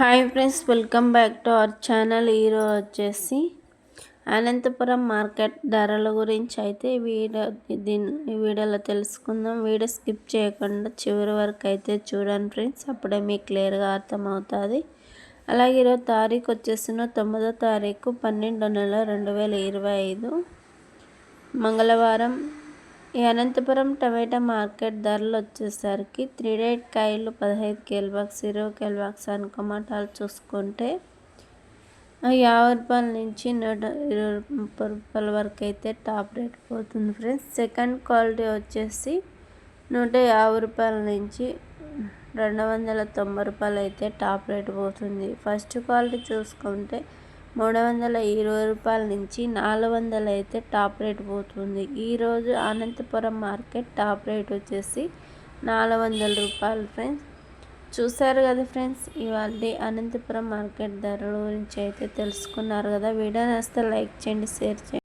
Hi friends welcome back to our channel. ఈరోజు వచ్చేసి Anantapur market ధరల గురించి అయితే వీడియో దీని వీడియోలో తెలుసుకుందాం. వీడియో స్కిప్ చేయకుండా చివరి వరకు అయితే చూడండి ఫ్రెండ్స్ అప్పుడే మీకు క్లియర్గా అర్థమవుతుంది. అలాగే ఈరోజు తారీఖు వచ్చేసిన తొమ్మిదో తారీఖు పన్నెండు నెల రెండు వేల ఇరవై ఐదు. మంగళవారం ఈ అనంతపురం టమాటా మార్కెట్ ధరలు వచ్చేసరికి త్రీ డేట్ కాయలు పదహైదు కేల్ బాక్స్ ఇరవై కేల్ బాక్స్ అనుకమాటాలు చూసుకుంటే యాభై రూపాయల నుంచి నూట ఇరవై ముప్పై రూపాయల వరకు అయితే టాప్ రేట్ పోతుంది ఫ్రెండ్స్. సెకండ్ క్వాలిటీ వచ్చేసి నూట యాభై రూపాయల నుంచి రెండు వందల తొంభై రూపాయలు అయితే టాప్ రేట్ పోతుంది. ఫస్ట్ క్వాలిటీ చూసుకుంటే మూడు వందల ఇరవై రూపాయల నుంచి నాలుగు వందలు అయితే టాప్ రేట్ పోతుంది. ఈరోజు అనంతపురం మార్కెట్ టాప్ రేట్ వచ్చేసి నాలుగు వందల రూపాయలు ఫ్రెండ్స్. చూసారు కదా ఫ్రెండ్స్ ఇవాళ అనంతపురం మార్కెట్ ధరల గురించి అయితే తెలుసుకున్నారు కదా. వీడియో నేస్తే లైక్ చేయండి షేర్ చేయండి.